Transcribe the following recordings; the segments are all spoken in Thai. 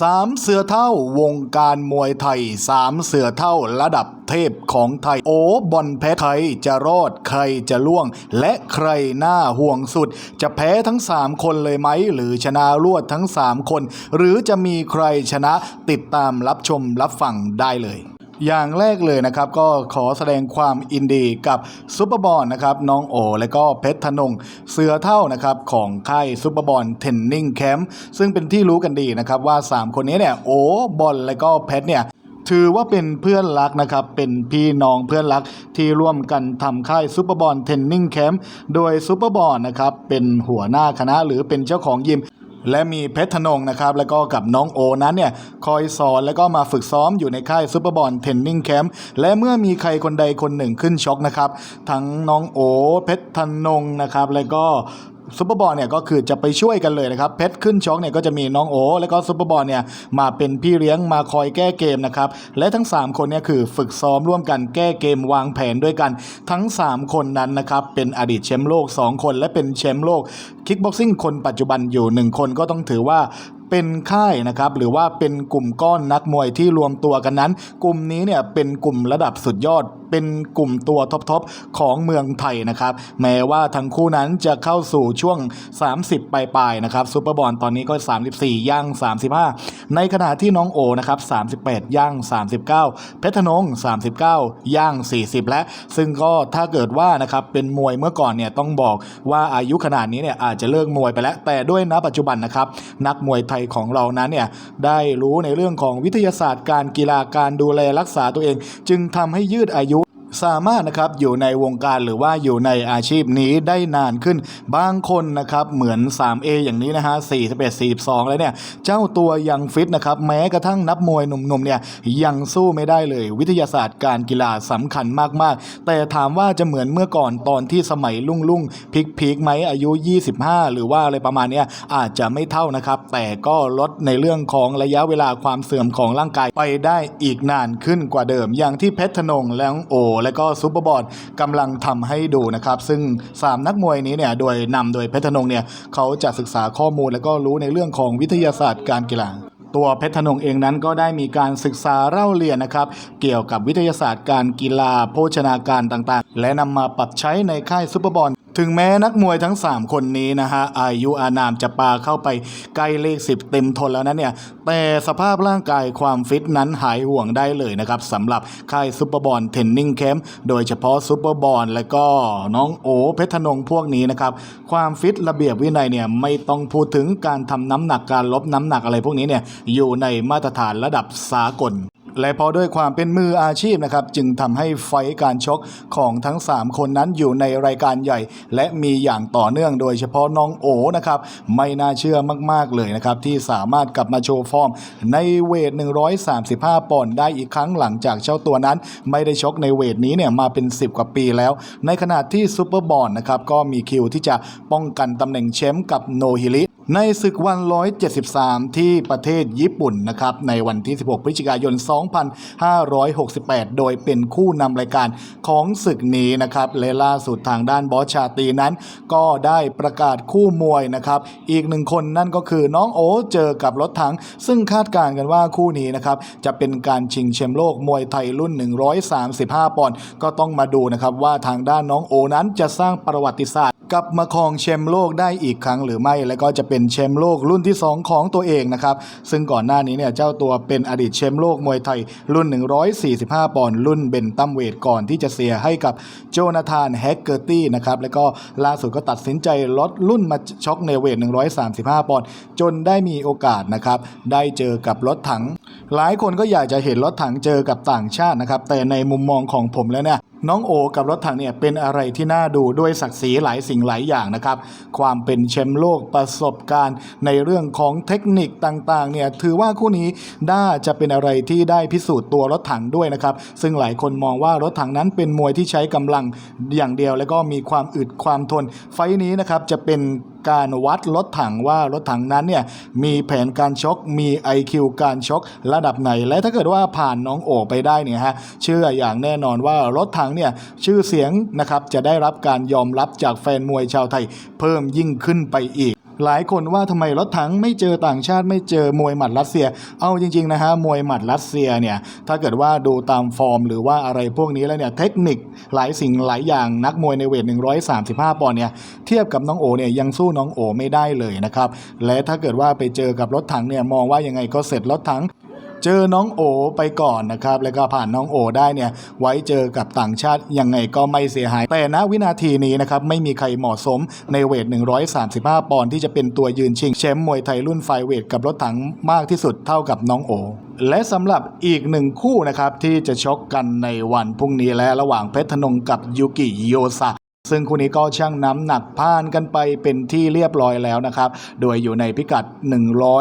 สามเสือเท่าวงการมวยไทยสามเสือเท่าระดับเทพของไทย โอ้บอลแพ้ใครจะรอดใครจะล่วง และใครหน้าห่วงสุด จะแพ้ทั้ง 3 คนเลยไหม หรือชนะรวดทั้ง 3 คน หรือจะมีใครชนะติดตามรับชมรับฟังได้เลย อย่างแรกเลยนะครับ ก็ขอแสดงความอินดีกับซุปเปอร์บอลนะครับน้องโอและก็เพชรธนงเสือเท่านะครับของค่ายซุปเปอร์บอลเทนนิงแคมป์ซึ่งเป็นที่รู้กันดีนะครับว่า 3 คนนี้เนี่ยโอบอลและก็เพชรเนี่ยถือว่าเป็นเพื่อนรักนะครับ เป็นพี่น้องเพื่อนรักที่ร่วมกันทำค่ายซูเปอร์บอลเทนนิงแคมป์โดยซูเปอร์บอลนะครับเป็นหัวหน้าคณะหรือเป็นเจ้าของยิม และมีเพชรธนงนะครับแล้วก็กับน้องโอนั้นเนี่ยคอยสอนแล้วก็มาฝึกซ้อมอยู่ในค่ายซูเปอร์บอลเทนนิ่งแคมป์และเมื่อมีใครคนใดคนหนึ่งขึ้นชกนะครับ ทั้งน้องโอเพชรธนงนะครับแล้วก็ ซุปเปอร์บอลเนี่ยก็คือจะไปช่วยกันเลยนะครับเพชรขึ้นช็อกเนี่ยก็จะมีน้องโอแล้วก็ซุปเปอร์บอลเนี่ยมาเป็นพี่เลี้ยงมาคอยแก้เกมนะครับและทั้ง 3 คนเนี่ยคือฝึกซ้อมร่วมกันแก้เกมวางแผนด้วยกัน ทั้ง 3 คนนั้นนะครับเป็นอดีตแชมป์โลก 2 คน และเป็นแชมป์โลกคิกบ็อกซิ่งคนปัจจุบันอยู่ 1 คนก็ต้องถือว่า เป็นค่ายนะครับหรือว่าเป็นกลุ่มก้อนนักมวยที่รวมตัวกันนั้น กลุ่มนี้เนี่ยเป็นกลุ่มระดับสุดยอด เป็นกลุ่มตัวท็อปๆของเมืองไทยนะครับแม้ว่าทั้งคู่นั้นจะเข้าสู่ช่วง 30 ปลายๆนะครับซูเปอร์บอลตอนนี้ก็ 34 ย่าง 35 ในขณะที่น้องโอนะครับ38 ย่าง 39 เพชรธนง 39 ย่าง 40 และ ซึ่งก็ถ้าเกิดว่านะครับเป็นมวยเมื่อก่อนเนี่ยต้องบอกว่าอายุขนาดนี้เนี่ยอาจจะเลิกมวยไปแล้ว แต่ด้วยณปัจจุบันนะครับนักมวยไทยของเรานั้นเนี่ยได้รู้ในเรื่องของวิทยาศาสตร์การกีฬาการดูแลรักษาตัวเอง จึงทำให้ยืดอายุ สามารถนะครับอยู่ในวงการหรือว่าอยู่ในอาชีพนี้ได้นานขึ้นบางคนนะครับเหมือน 3A อย่างนี้นะฮะ41 42 แล้วเนี่ยเจ้าตัวยังฟิตนะครับแม้กระทั่งนับมวยหนุ่มๆเนี่ยยังสู้ไม่ได้เลย วิทยาศาสตร์การกีฬาสำคัญมากๆ แต่ถามว่าจะเหมือนเมื่อก่อนตอนที่สมัยลุ่งลุ่งๆพีคๆไหมอายุ 25 หรือว่าอะไรประมาณนี้อาจจะไม่เท่านะครับ แต่ก็ลดในเรื่องของระยะเวลาความเสื่อมของร่างกายไปได้อีกนานขึ้นกว่าเดิม อย่างที่เพชรธนงและโอและก็ซูเปอร์บอลกำลังทำให้ดูนะครับ ซึ่ง 3 นักมวยนี้เนี่ยโดยนำโดยเพชรธนงเนี่ยเขาจะศึกษาข้อมูลและก็รู้ในเรื่องของวิทยาศาสตร์การกีฬาตัวเพชรธนงเองนั้นก็ได้มีการศึกษาเล่าเรียนนะครับ เกี่ยวกับวิทยาศาสตร์การกีฬาโภชนาการต่างๆ และนำมาปรับใช้ในค่ายซุปเปอร์บอล ถึงแม้นักมวยทั้ง 3 คนนี้นะฮะอายุอานามจะปาเข้าไปใกล้เลข 10 เต็มทนแล้วนะเนี่ย แต่สภาพร่างกายความฟิตนั้นหายห่วงได้เลยนะครับสำหรับค่ายซุปเปอร์บอลเทนนิ่งแคมป์โดยเฉพาะซุปเปอร์บอลและก็น้องโอเพชรธนงพวกนี้นะครับ ความฟิตระเบียบวินัยเนี่ยไม่ต้องพูดถึงการทำน้ำหนักการลบน้ำหนักอะไรพวกนี้เนี่ยอยู่ในมาตรฐานระดับสากล และพอด้วยความเป็นมืออาชีพนะครับจึงทำให้ไฟการชกของทั้ง 3 คนนั้นอยู่ในรายการใหญ่ และมีอย่างต่อเนื่องโดยเฉพาะน้องโอนะครับไม่น่าเชื่อมากๆเลยนะครับที่สามารถกลับมาโชว์ฟอร์ม ในเวท 135 ปอนด์ได้อีกครั้งหลังจากเจ้าตัวนั้น ไม่ได้ชกในเวทนี้เนี่ยมาเป็น 10 กว่าปีแล้ว ในขณะที่ซูเปอร์บอลนะครับก็มีคิวที่จะป้องกันตำแหน่งแชมป์กับโนฮิริในศึกวัน 173 ที่ประเทศญี่ปุ่นนะครับในวันที่ 16 พฤศจิกายน 2568 โดยเป็นคู่นำรายการของศึกนี้นะครับและล่าสุดทางด้านบอสชาตีนั้น ก็ได้ประกาศคู่มวยนะครับอีกหนึ่งคนนั่นก็คือน้องโอเจอกับรถถัง ซึ่งคาดการณ์กันว่าคู่นี้นะครับจะเป็นการชิงแชมป์โลกมวยไทยรุ่น 135 ปอนด์ก็ต้องมาดูนะครับว่าทางด้านน้องโอนั้นจะสร้างประวัติศาสตร์ กลับมาครองแชมป์โลกได้อีกครั้งหรือไม่ และก็จะเป็นแชมป์โลกรุ่นที่ 2 ของตัวเองนะครับ ซึ่งก่อนหน้านี้เนี่ยเจ้าตัวเป็นอดีตแชมป์โลกมวยไทยรุ่น 145 ปอนด์รุ่นเบนตัมเวทก่อนที่จะเสียให้กับโจนาธานแฮกเกอร์ตี้นะครับ แล้วก็ล่าสุดก็ตัดสินใจลดรุ่นมาช็อกในเวท 135 ปอนด์จนได้มีโอกาสนะครับ ได้เจอกับรถถัง หลายคนก็อยากจะเห็นรถถังเจอกับต่างชาตินะครับแต่ในมุมมองของผมแล้วเนี่ย น้องโอกับรถถังเนี่ยเป็นอะไรที่น่าดูด้วยศักดิ์ศรีหลายสิ่งหลายอย่างนะครับ ความเป็นแชมป์โลกประสบการณ์ในเรื่องของเทคนิคต่างๆเนี่ยถือว่าคู่นี้น่าจะเป็นอะไรที่ได้พิสูจน์ตัวรถถังด้วยนะครับ ซึ่งหลายคนมองว่ารถถังนั้นเป็นมวยที่ใช้กำลังอย่างเดียว แล้วก็มีความอึดความทนไฟนี้นะครับจะเป็น การวัดรถถังว่ารถถังนั้นเนี่ยมีแผนการชกมี IQ การชกระดับไหน และถ้าเกิดว่าผ่านน้องโอไปได้เนี่ยฮะเชื่ออย่างแน่นอนว่ารถถังเนี่ยชื่อเสียงนะครับจะได้รับการยอมรับจากแฟนมวยชาวไทย เพิ่มยิ่งขึ้นไปอีก หลายคนว่าทำไมรถถังไม่เจอต่างชาติไม่เจอมวยหมัดรัสเซีย เอาจริงๆนะฮะมวยหมัดรัสเซียเนี่ยถ้าเกิดว่าดูตามฟอร์ม หรือว่าอะไรพวกนี้แล้วเนี่ยเทคนิคหลายสิ่งหลายอย่างนักมวยในเวท 135 ปอนด์เนี่ยเทียบกับน้องโอเนี่ยยังสู้น้องโอไม่ได้เลยนะครับและถ้าเกิดว่าไปเจอกับรถถังเนี่ยมองว่ายังไงก็เสร็จรถถัง เจอน้องโอไปก่อนนะครับ แล้วก็ผ่านน้องโอได้เนี่ยไว้เจอกับต่างชาติยังไงก็ไม่เสียหาย แต่ณวินาทีนี้นะครับไม่มีใครเหมาะสมในเวท 135 ปอนด์ที่จะเป็นตัวยืนชิงแชมป์มวยไทยรุ่นไฟเวทกับรถถังมากที่สุดเท่ากับน้องโอและสำหรับอีกหนึ่งคู่นะครับที่จะชกกันในวันพรุ่งนี้และระหว่างเพชรธนงกับยูกิโยซะ ซึ่งคู่นี้ก็ชั่งน้ำหนักผ่านกันไปเป็นที่เรียบร้อยแล้วนะครับ โดยอยู่ในพิกัด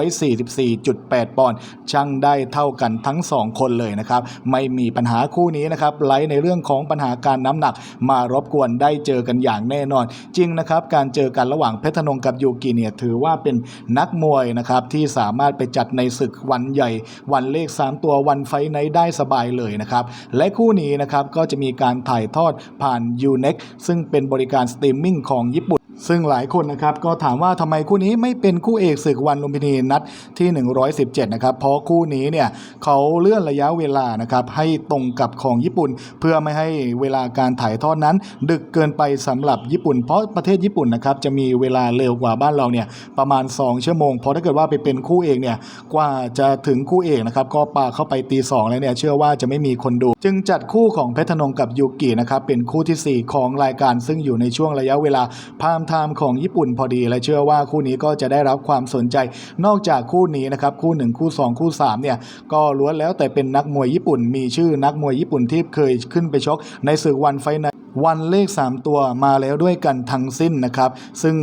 144.8 ปอนด์ชั่งได้เท่ากันทั้ง 2 คนเลยนะครับ ไม่มีปัญหาคู่นี้นะครับไลในเรื่องของปัญหาการน้ำหนัก มารบกวนได้เจอกันอย่างแน่นอน จริงนะครับ การเจอกันระหว่างเพชรธนงกับยูกิเนี่ยถือว่าเป็นนักมวยนะครับที่สามารถไปจัดในศึกวันใหญ่ วันเลข 3 ตัววันไฟในได้สบายเลยนะครับ และคู่นี้นะครับก็จะมีการถ่ายทอดผ่าน u n e x ซึ่งเป็นบริการสตรีมมิ่งของญี่ปุ่น ซึ่งหลายคนนะครับก็ถามว่าทำไมคู่นี้ไม่เป็นคู่เอกศึกวันลุมพินีนัดที่ 117 นะครับ เพราะคู่นี้เนี่ยเขาเลื่อนระยะเวลานะครับให้ตรงกับของญี่ปุ่น เพื่อไม่ให้เวลาการถ่ายทอดนั้น ดึกเกินไปสำหรับญี่ปุ่น เพราะประเทศญี่ปุ่นนะครับจะมีเวลาเร็วกว่าบ้านเราเนี่ยประมาณ 2 ชั่วโมง เพราะถ้าเกิดว่าไปเป็นคู่เอกเนี่ยกว่าจะถึงคู่เอกนะครับก็ปาเข้าไปตีสองแล้วเนี่ยเชื่อว่าจะไม่มีคนดู จึงจัดคู่ของเพชรธนงกับยูกินะครับเป็นคู่ทีสี่4 ของรายการซึ่งอยู่ในช่วงระยะเวลาพามไทม์ของญี่ปุ่นพอดี และเชื่อว่าคู่นี้ก็จะได้รับความสนใจ นอกจากคู่นี้นะครับคู่ 1 คู่ 2 คู่3เนี่ยก็ล้วนแล้วแต่เป็นนักมวยญี่ปุ่น มีชื่อนักมวยญี่ปุ่นที่เคยขึ้นไปชกในศึกวันไฟในวันเลข 3 ตัวมาแล้วด้วยกันทั้งสิ้นนะครับ ซึ่ง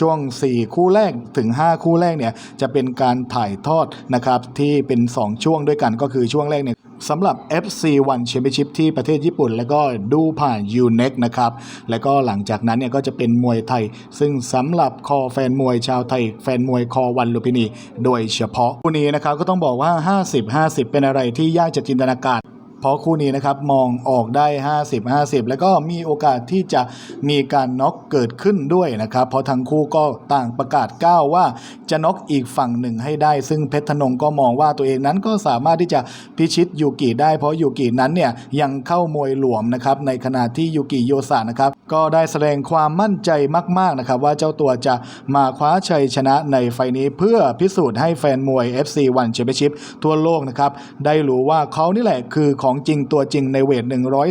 ช่วง 4 คู่แรกถึง 5 คู่แรกเนี่ยจะเป็นการถ่ายทอดนะครับที่เป็น 2 ช่วงด้วยกันก็คือช่วงแรกเนี่ย สำหรับ FC1 Championship ที่ประเทศญี่ปุ่น แล้วก็ดูผ่าน u n e x นะครับ แล้วก็หลังจากนั้นเนี่ยก็จะเป็นมวยไทย ซึ่งสำหรับคอแฟนมวยชาวไทย แฟนมวยคอวันลุมพินี โดยเฉพาะคู่นี้นะครับก็ต้องบอกว่า 50-50 เป็นอะไรที่ยากจะจินตนาการ เพราะคู่นี้นะครับมองออกได้ 50 50 แล้วก็มีโอกาสที่จะมีการน็อกเกิดขึ้นด้วยนะครับ เพราะทั้งคู่ก็ต่างประกาศก้าวว่าจะน็อกอีกฝั่งหนึ่งให้ได้ ซึ่งเพชรธนงก็มองว่าตัวเองนั้นก็สามารถที่จะพิชิตยูกิได้ เพราะยูกินั้นเนี่ยยังเข้ามวยหลวมนะครับในขณะที่ยูกิโยสะนะครับก็ได้แสดงความมั่นใจมากๆนะครับว่าเจ้าตัวจะมาคว้าชัยชนะในไฟล์นี้เพื่อพิสูจน์ให้แฟนมวย FC1 Championship ทั่วโลกนะครับได้รู้ว่าเขานี่แหละคือของของจริงตัวจริงในเวท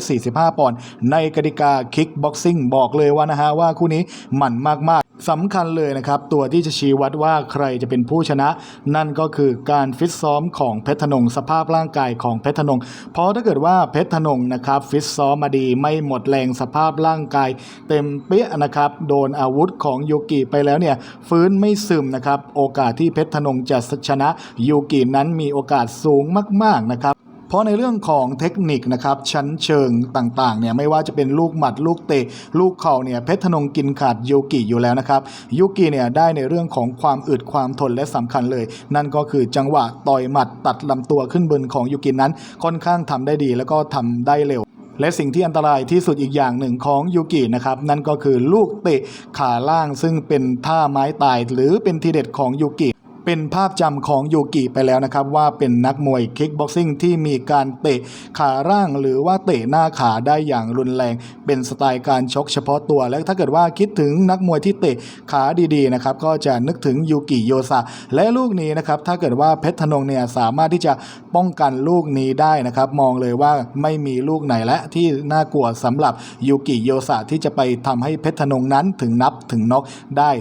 145 ปอนด์ในกติกาคิกบ็อกซิ่งบอกเลยว่านะฮะว่าคู่นี้หมั่นมาก ๆสำคัญเลยนะครับ ตัวที่จะชี้วัดว่าใครจะเป็นผู้ชนะ นั่นก็คือการฟิตซ้อมของเพชรธนงสภาพร่างกายของเพชรธนง เพราะถ้าเกิดว่าเพชรธนงนะครับ ฟิตซ้อมมาดีไม่หมดแรงสภาพร่างกาย เต็มเปี้ยนะครับ โดนอาวุธของยูกิไปแล้วเนี่ย ฟื้นไม่ซึมนะครับ โอกาสที่เพชรธนงจะชนะยูกินั้นมีโอกาสสูงมาก ๆนะครับ เพราะในเรื่องของเทคนิคนะครับชั้นเชิงต่างๆเนี่ยไม่ว่าจะเป็นลูกหมัดลูกเตะ ลูกเข่าเนี่ยเพชรธนงกินขาดยูกิอยู่แล้วนะครับยูกิเนี่ยได้ในเรื่องของความอึดความทนและสำคัญเลย นั่นก็คือจังหวะต่อยหมัดตัดลำตัวขึ้นบนของยูกินั้น ค่อนข้างทำได้ดีแล้วก็ทำได้เร็วและสิ่งที่อันตรายที่สุดอีกอย่างหนึ่งของยูกินะครับนั่นก็คือลูกเตะขาล่างซึ่งเป็นท่าไม้ตายหรือเป็นทีเด็ดของยูกิ เป็นภาพจำของยูกิไปแล้วนะครับ ว่าเป็นนักมวยคิกบ็อกซิ่งที่มีการเตะขาร่างหรือว่าเตะหน้าขาได้อย่างรุนแรง เป็นสไตล์การชกเฉพาะตัว และถ้าเกิดว่าคิดถึงนักมวยที่เตะขาดีๆนะครับก็จะนึกถึงยูกิโยซะและลูกนี้นะครับถ้าเกิดว่าเพชรธนงเนี่ยสามารถที่จะป้องกันลูกนี้ได้นะครับมองเลยว่าไม่มีลูกไหนและที่น่ากลัวสำหรับยูกิโยซะที่จะไปทำให้เพชรธนงนั้นถึงนับถึงน็อกได้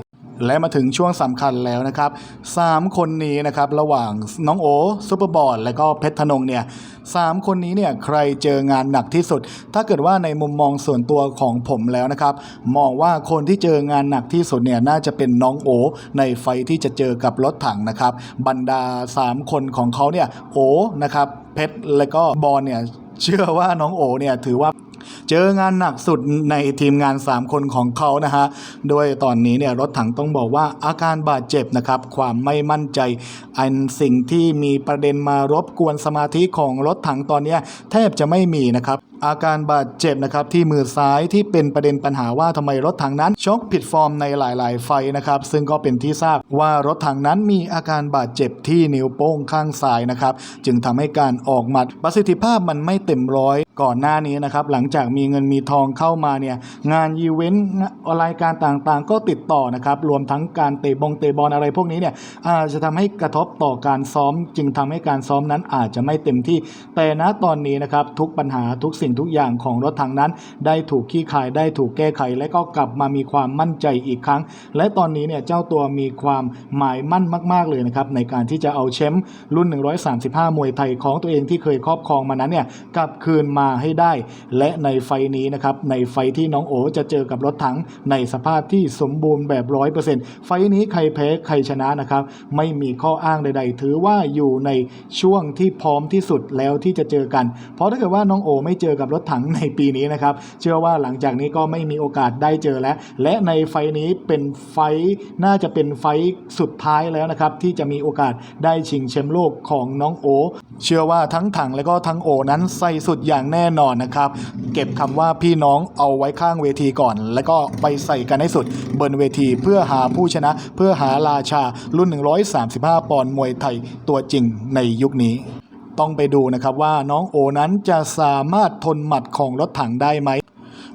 และมาถึงช่วงสำคัญแล้วนะครับ 3 คนนี้นะครับระหว่างน้องโอซุปเปอร์บอลและก็เพชรธนงเนี่ยสามคนนี้เนี่ยใครเจองานหนักที่สุด ถ้าเกิดว่าในมุมมองส่วนตัวของผมแล้วนะครับ มองว่าคนที่เจองานหนักที่สุดเนี่ยน่าจะเป็นน้องโอ ในไฟท์ที่จะเจอกับรถถังนะครับ บรรดา 3 คนของเขาเนี่ยโอนะครับเพชรและก็บอลเนี่ยเชื่อว่าน้องโอเนี่ยถือว่า เจองานหนักสุดในทีมงาน 3 คนของเขานะฮะ โดยตอนนี้เนี่ยรถถังต้องบอกว่าอาการบาดเจ็บนะครับ ความไม่มั่นใจ อันสิ่งที่มีประเด็นมารบกวนสมาธิของรถถังตอนนี้แทบจะไม่มีนะครับอาการบาดเจ็บนะครับที่มือซ้ายที่เป็นประเด็นปัญหาว่าทำไมรถถังนั้นชกผิดฟอร์มในหลาย ๆ ไฟนะครับ ซึ่งก็เป็นที่ทราบว่ารถถังนั้นมีอาการบาดเจ็บที่นิ้วโป้งข้างซ้ายนะครับ จึงทำให้การออกหมัดประสิทธิภาพมันไม่เต็มร้อย ก่อนหน้านี้นะครับ หลังจากมีเงินมีทองเข้ามาเนี่ยงานอีเวนต์รายการต่างๆ ก็ติดต่อนะครับรวมทั้งการเตะบงเตะบอลอะไรพวกนี้เนี่ยอาจจะทำให้กระทบต่อการซ้อม จึงทำให้การซ้อมนั้นอาจจะไม่เต็มที่ แต่ณตอนนี้นะครับทุกปัญหาทุกสิ่งทุกอย่างของรถถังนั้น ได้ถูกขี้คายได้ถูกแก้ไข และก็กลับมามีความมั่นใจอีกครั้ง และตอนนี้เนี่ยเจ้าตัวมีความหมายมั่นมาก ๆเลยนะครับในการที่จะเอาแชมป์รุ่น 135 มวยไทยของตัวเองที่เคยครอบครองมานั้นเนี่ยกลับคืนมาาให้ได้ และในไฟนี้นะครับในไฟที่น้องโอจะเจอกับรถถังในสภาพที่สมบูรณ์แบบร้อยเปอร์เซ็นต์ไฟนี้ใครแพ้ใครชนะนะครับ ไม่มีข้ออ้างใด ๆ ถือว่าอยู่ในช่วงที่พร้อมที่สุดแล้วที่จะเจอกัน เพราะถ้าเกิดว่าน้องโอไม่เจอกับรถถังในปีนี้นะครับ เชื่อว่าหลังจากนี้ก็ไม่มีโอกาสได้เจอแล้ว และในไฟนี้เป็นไฟน่าจะเป็นไฟสุดท้ายแล้วนะครับ ที่จะมีโอกาสได้ชิงแชมป์โลกของน้องโอ เชื่อว่าทั้งถังและก็ทั้งโอนั้นใส่สุดอย่างแแน่นอนนะครับ เก็บคำว่าพี่น้องเอาไว้ข้างเวทีก่อน แล้วก็ไปใส่กันให้สุดบนเวทีเพื่อหาผู้ชนะ เพื่อหาราชารุ่น 135 ปอนด์มวยไทยตัวจริงในยุคนี้ต้องไปดูนะครับว่าน้องโอนั้นจะสามารถทนหมัดของรถถังได้ไหม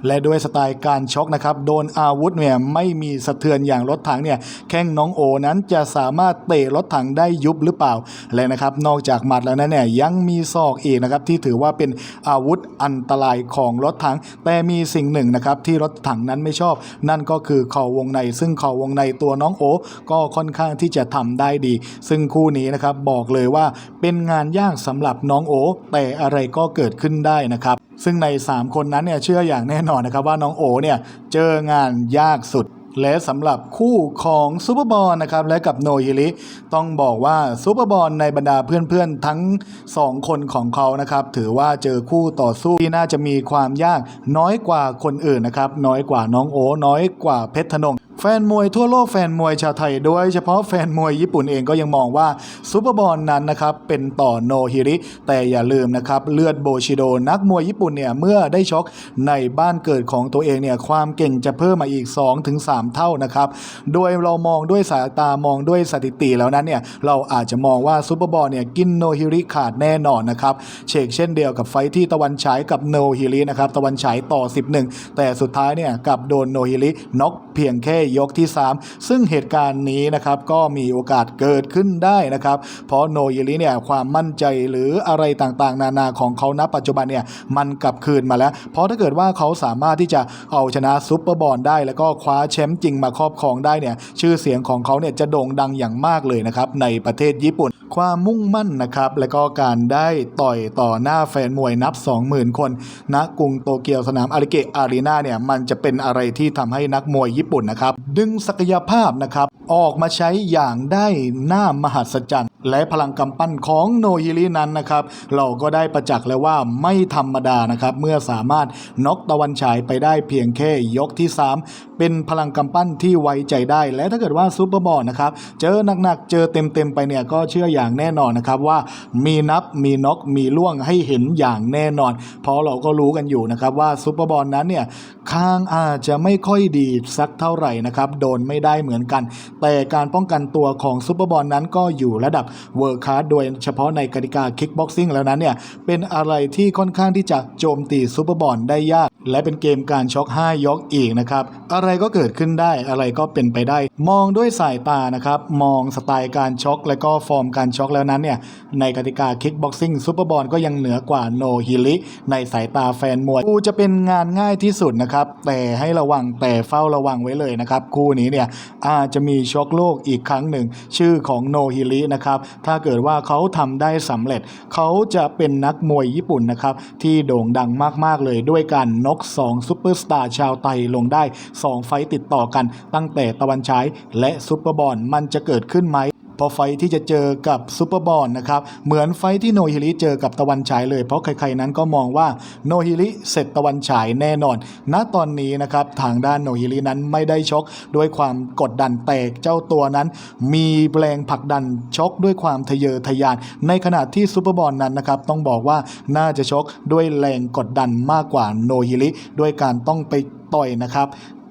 และด้วยสไตล์การช็อกนะครับ โดนอาวุธเนี่ยไม่มีสะเทือนอย่างรถถังเนี่ยแข้งน้องโอนั้นจะสามารถเตะรถถังได้ยุบหรือเปล่า และนะครับนอกจากหมัดแล้วนั้นเนี่ยยังมีศอกอีกนะครับที่ถือว่าเป็นอาวุธอันตรายของรถถัง แต่มีสิ่งหนึ่งนะครับที่รถถังนั้นไม่ชอบ นั่นก็คือเข่าวงใน ซึ่งเข่าวงในตัวน้องโอ ก็ค่อนข้างที่จะทำได้ดี ซึ่งคู่นี้นะครับบอกเลยว่าเป็นงานยากสำหรับน้องโอ แต่อะไรก็เกิดขึ้นได้นะครับ ซึ่งใน 3 คนนั้นเนี่ยเชื่ออย่างแน่นอนนะครับว่าน้องโอเนี่ยเจองานยากสุด และสำหรับคู่ของซูเปอร์บอลนะครับและกับโนยิริต้องบอกว่าซูเปอร์บอลในบรรดาเพื่อนๆ ทั้ง 2 คนของเขานะครับถือว่าเจอคู่ต่อสู้ที่น่าจะมีความยากน้อยกว่าคนอื่นนะครับน้อยกว่าน้องโอน้อยกว่าเพชรธนงแฟนมวยทั่วโลกแฟนมวยชาวไทย โดยเฉพาะแฟนมวยญี่ปุ่นเองก็ยังมองว่าซูเปอร์บอลนั้นนะครับเป็นต่อโนฮิริ แต่อย่าลืมนะครับเลือดโบชิโดนักมวยญี่ปุ่นเนี่ยเมื่อได้ชกในบ้านเกิดของตัวเองเนี่ยความเก่งจะเพิ่มมาอีก 2-3 เท่านะครับโดยเรามองด้วยสายตามองด้วยสถิติแล้วนั้นเนี่ยเราอาจจะมองว่าซูเปอร์บอลเนี่ยกินโนฮิริขาดแน่นอนนะครับเชกเช่นเดียวกับไฟที่ตะวันฉายกับโนฮิรินะครับตะวันฉายต่อ 11 แต่สุดท้ายเนี่ยกับโดนโนฮิริน็อกเพียงแค่ยกที่ 3 ซึ่งเหตุการณ์นี้นะครับก็มีโอกาสเกิดขึ้นได้นะครับ เพราะโนฮิริเนี่ยความมั่นใจหรืออะไรต่างๆ นานาของเขาณปัจจุบันเนี่ยมันกลับคืนมาแล้ว เพราะถ้าเกิดว่าเขาสามารถที่จะเอาชนะซุปเปอร์บอลได้ แล้วก็คว้าแชมป์จริงมาครอบครองได้เนี่ยชื่อเสียงของเขาเนี่ยจะโด่งดังอย่างมากเลยนะครับในประเทศญี่ปุ่น ความมุ่งมั่นนะครับและก็การได้ต่อยต่อหน้าแฟนมวยนับ 20,000 คนณกรุงโตเกียวสนามอาริเกะอารีนาเนี่ยมันจะเป็นอะไรที่ทำให้นักมวยญี่ปุ่นนะครับดึงศักยภาพนะครับ ออกมาใช้อย่างได้หน้ามหัศจรรย์ และพลังกำปั้นของโนฮิรินั้นนะครับ เราก็ได้ประจักษ์แล้วว่าไม่ธรรมดานะครับ เมื่อสามารถน็อกตะวันฉายไปได้เพียงแค่ยกที่ 3 เป็นพลังกำปั้นที่ไว้ใจได้ และถ้าเกิดว่าซูเปอร์บอลนะครับเจอหนักๆ เจอเต็มๆ ไปเนี่ยก็เชื่ออย่างแน่นอนนะครับว่ามีนับมีน็อกมีล่วงให้เห็นอย่างแน่นอน เพราะเราก็รู้กันอยู่นะครับว่าซูเปอร์บอลนั้นเนี่ยข้างอาจจะไม่ค่อยดีสักเท่าไหร่นะครับโดนไม่ได้เหมือนกัน แต่การป้องกันตัวของซูเปอร์บอลนั้นก็อยู่ระดับเวิร์คคลาสโดยเฉพาะในกติกาคิกบ็อกซิ่งแล้วนั้นเนี่ยเป็นอะไรที่ค่อนข้างที่จะโจมตีซูเปอร์บอลได้ยาก และเป็นเกมการช็อก5ยกอีกนะครับอะไรไรก็เกิดขึ้นได้อะไรก็เป็นไปได้ มองด้วยสายตานะครับ มองสไตล์การช็อกและก็ฟอร์มการช็อกแล้วนั้นเนี่ยในกติกาคิกบ็อกซิ่งซูเปอร์บอลก็ยังเหนือกว่าโนฮิลิในสายตาแฟนมวยกูจะเป็นงานง่ายที่สุดนะครับ แต่ให้ระวังแต่เฝ้าระวังไว้เลยนะครับคู่นี้เนี่ยอาจจะมีช็อกโลกอีกครั้งหนึ่ง ชื่อของโนฮิลินะครับถ้าเกิดว่าเขาทำได้สำเร็จ เขาจะเป็นนักมวยญี่ปุ่นนะครับที่โด่งดังมากๆเลยด้วยการนก2ซูเปอร์สตาร์ชาวไทยลงได้ 2ไฟติดต่อกันตั้งแต่ตะวันฉายและซูเปอร์บอลมันจะเกิดขึ้นไหมพราะไฟที่จะเจอกับซูเปอร์บอลนะครับเหมือนไฟท์ที่โนฮิริเจอกับตะวันฉายเลยเพราะใครๆนั้นก็มองว่าโนฮิริเสร็จตะวันฉายแน่นอน ณตอนนี้นะครับทางด้านโนฮิรินั้นไม่ได้ชกด้วยความกดดันแต่เจ้าตัวนั้น มีแรงผลักดันชกด้วยความทะเยอทะยาน ในขณะที่ซูเปอร์บอลนั้นนะครับต้องบอกว่าน่าจะชกด้วยแรงกดดันมากกว่าโนฮิริด้วยการต้องไปต่อยนะครับ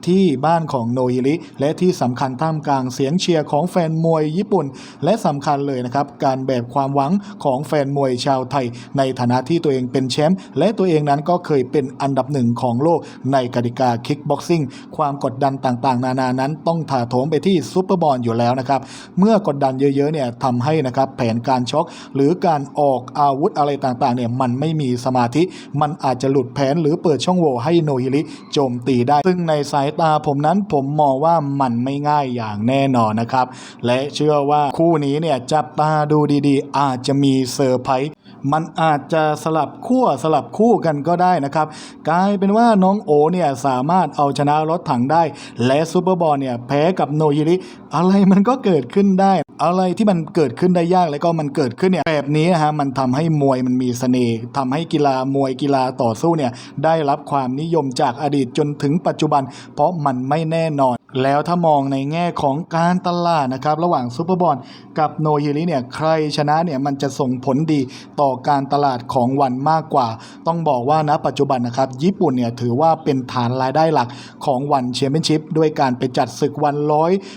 ที่บ้านของโนฮิริ และที่สำคัญท่ามกลางเสียงเชียร์ของแฟนมวยญี่ปุ่น และสำคัญเลยนะครับ การแบกความหวังของแฟนมวยชาวไทย ในฐานะที่ตัวเองเป็นแชมป์และตัวเองนั้นก็เคยเป็นอันดับหนึ่งของโลกในกติกาคิกบ็อกซิ่งความกดดันต่างๆ นานานั้นต้องถาโถมไปที่ซูเปอร์บอลอยู่แล้วนะครับ เมื่อกดดันเยอะๆเนี่ยทำให้นะครับแผนการช็อกหรือการออกอาวุธอะไรต่างๆเนี่ยมันไม่มีสมาธิ มันอาจจะหลุดแผนหรือเปิดช่องโหว่ให้โนฮิริโจมตีได้ ซึ่งในสายตาผมนั้นผมมองว่ามันไม่ง่ายอย่างแน่นอนนะครับ และเชื่อว่าคู่นี้เนี่ยจับตาดูดีๆ อาจจะมีเซอร์ไพรส์ มันอาจจะสลับขั้วสลับคู่กันก็ได้นะครับ กลายเป็นว่าน้องโอเนี่ยสามารถเอาชนะรถถังได้ และซูเปอร์บอลเนี่ยแพ้กับโนยิริอะไรมันก็เกิดขึ้นได้ อะไรที่มันเกิดขึ้นได้ยากแล้วก็มันเกิดขึ้นเนี่ยแบบนี้นะฮะมันทำให้มวยมันมีเสน่ห์ทำให้กีฬามวยกีฬาต่อสู้เนี่ยได้รับความนิยมจากอดีตจนถึงปัจจุบัน เพราะมันไม่แน่นอนแล้วถ้ามองในแง่ของการตลาดนะครับ ระหว่างซูเปอร์บอลกับโนฮิริเนี่ยใครชนะเนี่ยมันจะส่งผลดีต่อการตลาดของวันมากกว่า ต้องบอกว่าณปัจจุบันนะครับ ญี่ปุ่นเนี่ยถือว่าเป็นฐานรายได้หลักของวันแชมเปี้ยนชิพด้วยการไปจัดศึกวัน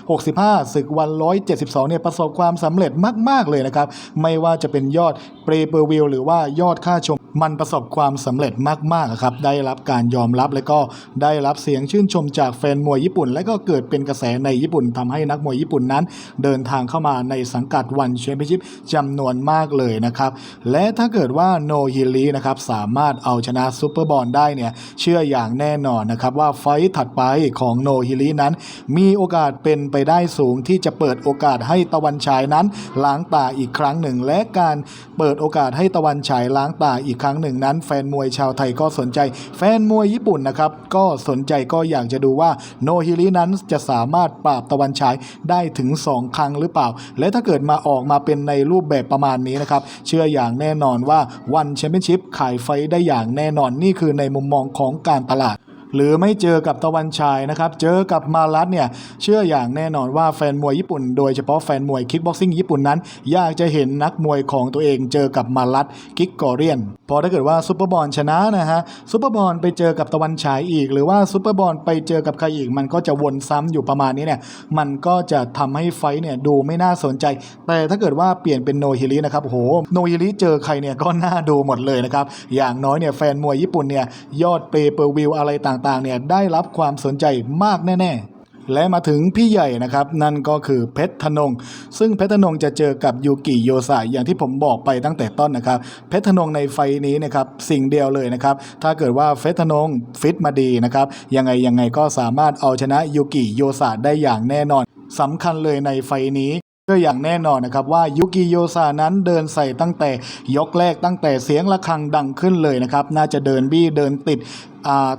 165ศึกวัน 172เนี่ยประสบความสำเร็จมาก ๆ เลยนะครับ ไม่ว่าจะเป็นยอดเปรเปอร์วิวหรือว่ายอดค่าชม มันประสบความสำเร็จมากๆอะครับได้รับการยอมรับและก็ได้รับเสียงชื่นชมจากแฟนมวยญี่ปุ่น และก็เกิดเป็นกระแสในญี่ปุ่นทำให้นักมวยญี่ปุ่นนั้น เดินทางเข้ามาในสังกัดวันแชมเปี้ยนชิพจำนวนมากเลยนะครับและถ้าเกิดว่าโนฮิรินะครับสามารถเอาชนะซูเปอร์บอลได้เนี่ยเชื่ออย่างแน่นอนนะครับว่าไฟท์ถัดไปของโนฮิรินั้น มีโอกาสเป็นไปได้สูงที่จะเปิดโอกาสให้ตะวันฉายนั้นล้างตาอีกครั้งหนึ่ง และการเปิดโอกาสให้ตะวันฉายล้างตาอีกครั้งหนึ่งนั้น แฟนมวยชาวไทยก็สนใจ แฟนมวยญี่ปุ่นนะครับก็สนใจก็อยากจะดูว่าโนฮิรินั้นจะสามารถปราบตะวันฉายได้ถึง 2 ครั้งหรือเปล่า และถ้าเกิดมาออกมาเป็นในรูปแบบประมาณนี้นะครับ เชื่ออย่างแน่นอนว่าวันแชมเปี้ยนชิพขายไฟได้อย่างแน่นอนนี่คือในมุมมองของการตลาด หรือไม่เจอกับตะวันชายนะครับ เจอกับมารัตเนี่ยเชื่ออย่างแน่นอนว่าแฟนมวยญี่ปุ่น โดยเฉพาะแฟนมวยคิกบ็อกซิ่งญี่ปุ่นนั้น อยากจะเห็นนักมวยของตัวเองเจอกับมารัตกิกกอเรียน พอถ้าเกิดว่าซูเปอร์บอลชนะนะฮะซูเปอร์บอลไปเจอกับตะวันฉายอีก หรือว่าซูเปอร์บอลไปเจอกับใครอีก มันก็จะวนซ้ำอยู่ประมาณนี้เนี่ยมันก็จะทำให้ไฟเนี่ยดูไม่น่าสนใจ แต่ถ้าเกิดว่าเปลี่ยนเป็นโนฮิรินะครับโอ้โหโนฮิริเจอใครเนี่ยก็น่าดูหมดเลยนะครับอย่างน้อยเนี่ยแฟนมวยญี่ปุ่นเนี่ยยอดเปเปอร์วิวอะไรต่างๆเนี่ยได้รับความสนใจมากแน่ๆ และมาถึงพี่ใหญ่นะครับ นั่นก็คือเพชรธนง ซึ่งเพชรธนงจะเจอกับยูกิโยสายอย่างที่ผมบอกไปตั้งแต่ต้นนะครับ เพชรธนงในไฟนี้นะครับสิ่งเดียวเลยนะครับ ถ้าเกิดว่าเพชรธนงฟิตมาดีนะครับ ยังไงยังไงก็สามารถเอาชนะยูกิโยสาได้อย่างแน่นอนสำคัญเลยในไฟนี้ก็อย่างแน่นอนนะครับว่ายุกิโยซานั้นเดินใส่ตั้งแต่ยกแรกตั้งแต่เสียงะระฆังดังขึ้นเลยนะครับ น่าจะเดินบี้เดินติด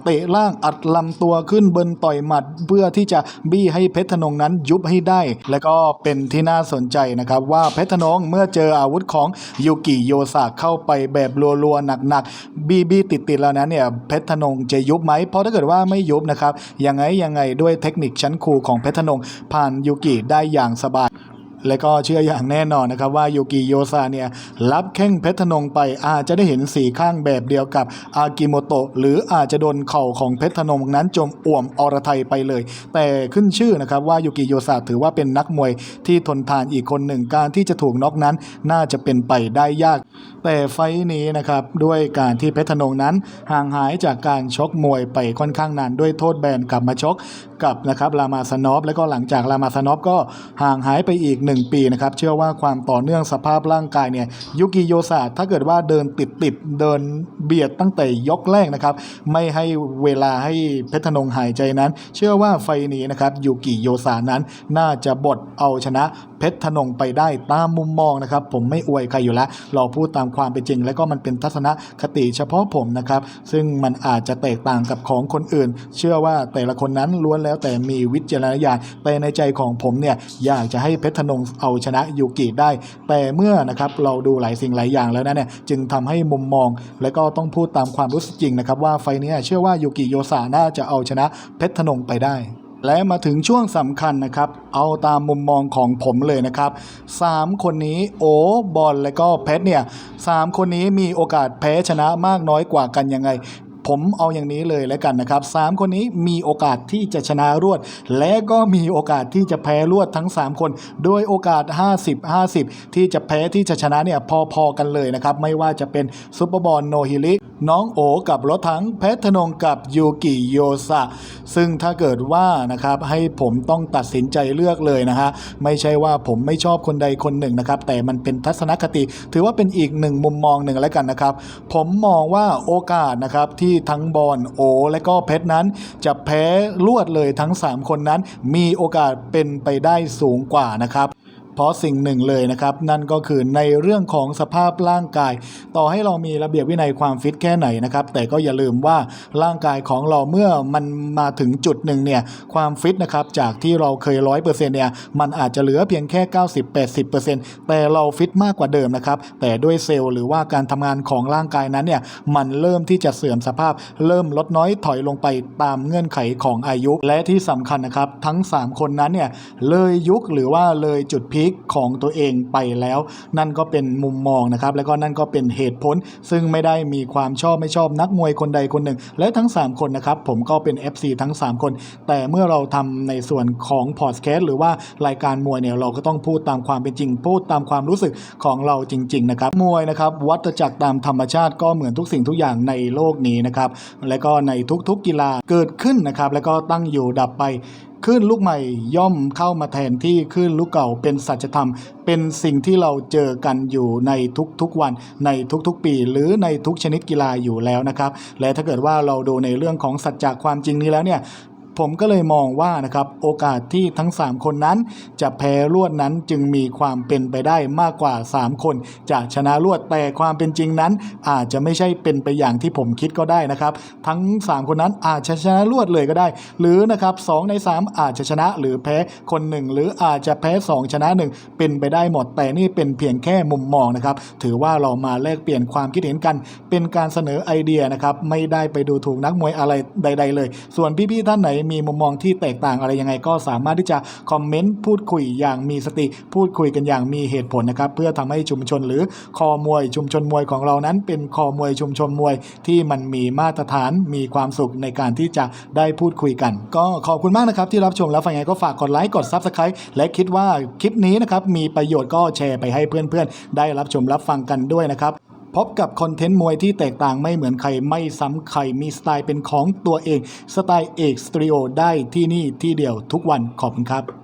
เตะล่างอัดลำตัวขึ้นเบินต่อยหมัด เพื่อที่จะบี้ให้เพชรธนงนั้นยุบให้ได้ และก็เป็นที่น่าสนใจนะครับว่าเพชรธนงเมื่อเจออาวุธของยูกิโยซาเข้าไปแบบรัวๆหนักๆบี้บี้ติดๆแล้วนั้นเนี่ยเพชรธนงจะยุบไหมเพราะถ้าเกิดว่าไม่ยุบนะครับยังไงยังไงด้วยเทคนิคชั้นครูของเพชรธนงผ่านยูกิได้อย่างสบาย และก็เชื่ออย่างแน่นอนนะครับว่ายูกิโยซาเนี่ยรับแข้งเพชรธนงไปอาจจะได้เห็นสีข้างแบบเดียวกับอากิโมโตะหรืออาจจะโดนเข่าของเพชรธนงนั้นจมอ่วมอรไทยไปเลย แต่ขึ้นชื่อนะครับว่ายูกิโยซาถือว่าเป็นนักมวยที่ทนทานอีกคนหนึ่งการที่จะถูกน็อกนั้นน่าจะเป็นไปได้ยาก แต่ไฟท์นี้นะครับด้วยการที่เพชรธนงนั้นห่างหายจากการชกมวยไปค่อนข้างนานด้วยโทษแบนกลับมาชกกับนะครับรามาสนอฟแล้วก็หลังจากรามาสนอฟก็ห่างหายไปอีกหนึ่ง1 ปีนะครับ เชื่อว่าความต่อเนื่องสภาพร่างกายเนี่ยยุกิโยซาถ้าเกิดว่าเดินติดติดเดินเบียดตั้งแต่ยกแรกนะครับ ไม่ให้เวลาให้เพชรธนงหายใจนั้น เชื่อว่าไฟนี้นะครับยุกิโยสานั้นน่าจะบดเอาชนะ เพชรธนงไปได้ตามมุมมองนะครับ ผมไม่อวยใครอยู่แล้ว เราพูดตามความเป็นจริง และก็มันเป็นทัศนคติเฉพาะผมนะครับ ซึ่งมันอาจจะแตกต่างกับของคนอื่น เชื่อว่าแต่ละคนนั้นล้วนแล้วแต่มีวิจารณญาณแต่ในใจของผมเนี่ยอยากจะให้เพชรธนงเอาชนะยูกิได้ แต่เมื่อนะครับเราดูหลายสิ่งหลายอย่างแล้วนะเนี่ยจึงทำให้มุมมอง และก็ต้องพูดตามความรู้สึกจริงนะครับว่าไฟนี้เชื่อว่ายูกิโยสาน่าจะเอาชนะเพชรธนงไปได้ และมาถึงช่วงสำคัญนะครับ เอาตามมุมมองของผมเลยนะครับ 3 คนนี้โอบอลและก็เพชรเนี่ยสามคนนี้มีโอกาสแพ้ชนะมากน้อยกว่ากันยังไงผมเอาอย่างนี้เลยแล้วกันนะครับ 3 คนนี้มีโอกาสที่จะชนะรวด และก็มีโอกาสที่จะแพ้รวดทั้ง 3 คน โดยโอกาส 50 50 ที่จะแพ้ที่จะชนะเนี่ยพอๆกันเลยนะครับ ไม่ว่าจะเป็นซุปเปอร์บอลโนฮิริ น้องโอกับรถถังเพชรธนงกับยูกิโยสะซึ่งถ้าเกิดว่านะครับให้ผมต้องตัดสินใจเลือกเลยนะฮะไม่ใช่ว่าผมไม่ชอบคนใดคนหนึ่งนะครับแต่มันเป็นทัศนคติ ถือว่าเป็นอีกหนึ่งมุมมองหนึ่งแล้วกันนะครับ ผมมองว่าโอกาสนะครับที่ทั้งบอลโอ และก็เพชรนั้น จะแพ้รวดเลยทั้ง 3 คนนั้น มีโอกาสเป็นไปได้สูงกว่านะครับ เพราะสิ่งหนึ่งเลยนะครับ นั่นก็คือในเรื่องของสภาพร่างกาย ต่อให้เรามีระเบียบวินัยความฟิตแค่ไหนนะครับ แต่ก็อย่าลืมว่าร่างกายของเราเมื่อมันมาถึงจุดหนึ่งเนี่ยความฟิตนะครับจากที่เราเคยร้อยเปอร์เซ็นต์เนี่ยมันอาจจะเหลือเพียงแค่ 90-80%แต่เราฟิตมากกว่าเดิมนะครับ แต่ด้วยเซลล์หรือว่าการทำงานของร่างกายนั้นเนี่ยมันเริ่มที่จะเสื่อมสภาพ เริ่มลดน้อยถอยลงไปตามเงื่อนไขของอายุ และที่สำคัญนะครับ ทั้ง 3 คนนั้นเนี่ยเลยยุคหรือว่าเลยจุดพีคของตัวเองไปแล้ว นั่นก็เป็นมุมมองนะครับ แล้วก็นั่นก็เป็นเหตุผล ซึ่งไม่ได้มีความชอบไม่ชอบนักมวยคนใดคนหนึ่ง และทั้ง 3 คนนะครับ ผมก็เป็น FC ทั้ง 3 คน แต่เมื่อเราทำในส่วนของพอดแคสต์หรือว่ารายการมวยเนี่ยเราก็ต้องพูดตามความเป็นจริง พูดตามความรู้สึกของเราจริง ๆ นะครับ มวยนะครับ วัฏจักรตามธรรมชาติก็เหมือนทุกสิ่งทุกอย่างในโลกนี้นะครับ และก็ในทุกๆกีฬาเกิดขึ้นนะครับ แล้วก็ตั้งอยู่ดับไป คลื่นลูกใหม่ย่อมเข้ามาแทนที่คลื่นลูกเก่าเป็นสัจธรรม เป็นสิ่งที่เราเจอกันอยู่ในทุกๆวันในทุกๆปี หรือในทุกชนิดกีฬาอยู่แล้วนะครับ และถ้าเกิดว่าเราดูในเรื่องของสัจจะความจริงนี้แล้วเนี่ย ผมก็เลยมองว่านะครับโอกาสที่ทั้ง 3 คนนั้น จะแพ้รวดนั้นจึงมีความเป็นไปได้มากกว่า 3 คนจะชนะรวดแต่ความเป็นจริงนั้น อาจจะไม่ใช่เป็นไปอย่างที่ผมคิดก็ได้นะครับ ทั้ง 3 คนนั้นอาจจะชนะรวดเลยก็ได้ หรือนะครับสใน 3 อาจจะชนะหรือแพ้คนหนึ่งหรืออาจจะแพ้ 2 ชนะ 1 เป็นไปได้หมดแต่นี่เป็นเพียงแค่มุมมองนะครับ ถือว่าเรามาแลกเปลี่ยนความคิดเห็นกัน เป็นการเสนอไอเดียนะครับไม่ได้ไปดูถูกนักมวยอะไรใด ๆ เลย ส่วนพี่ๆท่านไหนมีมุมมองที่แตกต่างอะไรยังไงก็สามารถที่จะคอมเมนต์พูดคุยอย่างมีสติ พูดคุยกันอย่างมีเหตุผลนะครับ เพื่อทำให้ชุมชนหรือคอมวยชุมชนมวยของเรานั้น เป็นคอมวยชุมชนมวยที่มันมีมาตรฐานมีความสุขในการที่จะได้พูดคุยกัน ก็ขอบคุณมากนะครับที่รับชมแล้วฝังไงก็ฝากกดไลค์กด Subscribe และคิดว่าคลิปนี้นะครับมีประโยชน์ก็แชร์ไปให้เพื่อนๆ ได้รับชมรับฟังกันด้วยนะครับ พบกับคอนเทนต์มวยที่แตกต่างไม่เหมือนใครไม่ซ้ำใครมีสไตล์เป็นของตัวเอง สไตล์เอกสตรีโอได้ที่นี่ที่เดียวทุกวันขอบคุณครับ